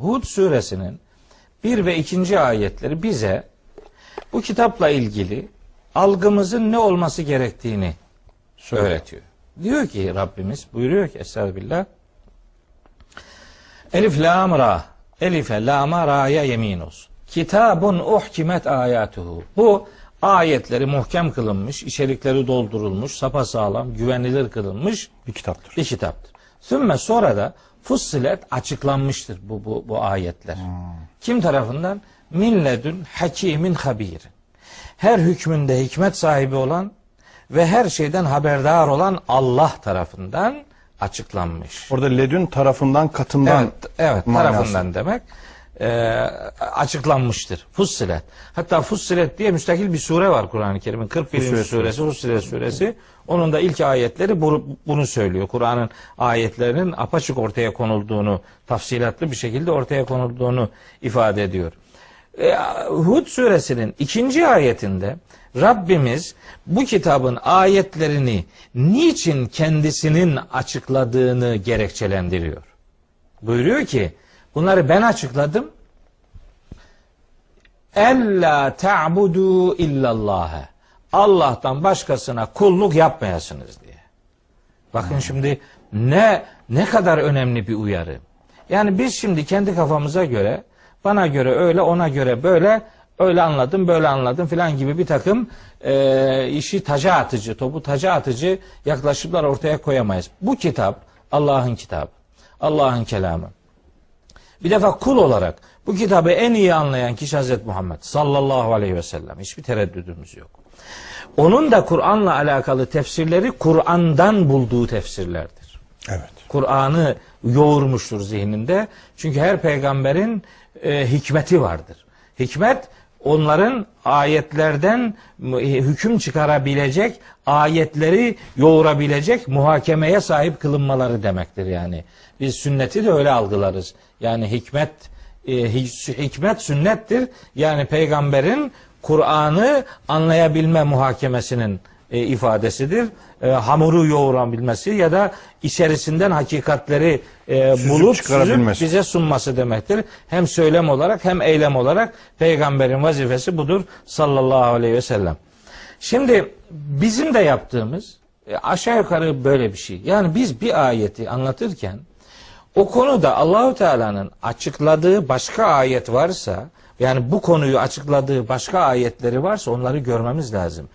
Hud suresinin bir ve ikinci ayetleri bize bu kitapla ilgili algımızın ne olması gerektiğini öğretiyor. Diyor ki Rabbimiz buyuruyor ki Estağfirullah Elif lam ra Elife lama ra'ya yemin olsun. Kitabun uhkimet ayatuhu. Bu ayetleri muhkem kılınmış, içerikleri doldurulmuş, sapasağlam, güvenilir kılınmış Bir kitaptır. bir kitaptır. Sümme sonra da fussilet açıklanmıştır bu, bu, bu ayetler. Kim tarafından? Milledün hakimin habir. Her hükmünde hikmet sahibi olan ve her şeyden haberdar olan Allah tarafından açıklanmış. Orada ledün tarafından katından Evet, evet manası. tarafından demek e, açıklanmıştır. Fussilet. Hatta Fussilet diye müstakil bir sure var Kur'an-ı Kerim'in 41. Fussilet suresi Fussilet suresi. Onun da ilk ayetleri bu- bunu söylüyor. Kur'an'ın ayetlerinin apaçık ortaya konulduğunu, tafsilatlı bir şekilde ortaya konulduğunu ifade ediyor. E, Hud suresinin ikinci ayetinde Rabbimiz bu kitabın ayetlerini niçin kendisinin açıkladığını gerekçelendiriyor. Buyuruyor ki bunları ben açıkladım. Ella ta'budu illallâhe. Allah'tan başkasına kulluk yapmayasınız diye. Bakın şimdi ne ne kadar önemli bir uyarı. Yani biz şimdi kendi kafamıza göre, bana göre öyle, ona göre böyle, öyle anladım, böyle anladım filan gibi bir takım e, işi taca atıcı, topu taca atıcı yaklaşımlar ortaya koyamayız. Bu kitap Allah'ın kitabı, Allah'ın kelamı. Bir defa kul olarak bu kitabı en iyi anlayan kişi Hazreti Muhammed sallallahu aleyhi ve sellem. Hiçbir tereddüdümüz yok. Onun da Kur'an'la alakalı tefsirleri Kur'an'dan bulduğu tefsirlerdir. Evet. Kur'an'ı yoğurmuştur zihninde. Çünkü her peygamberin e, hikmeti vardır. Hikmet onların ayetlerden e, hüküm çıkarabilecek, ayetleri yoğurabilecek muhakemeye sahip kılınmaları demektir yani. Biz sünneti de öyle algılarız. Yani hikmet e, hikmet sünnettir. Yani peygamberin Kur'an'ı anlayabilme muhakemesinin e, ifadesidir. E, hamuru yoğurabilmesi ya da içerisinden hakikatleri e, Süzüp bulup süzüp bize sunması demektir. Hem söylem olarak hem eylem olarak peygamberin vazifesi budur sallallahu aleyhi ve sellem. Şimdi bizim de yaptığımız e, aşağı yukarı böyle bir şey. Yani biz bir ayeti anlatırken o konuda Allahu Teala'nın açıkladığı başka ayet varsa yani bu konuyu açıkladığı başka ayetleri varsa onları görmemiz lazım.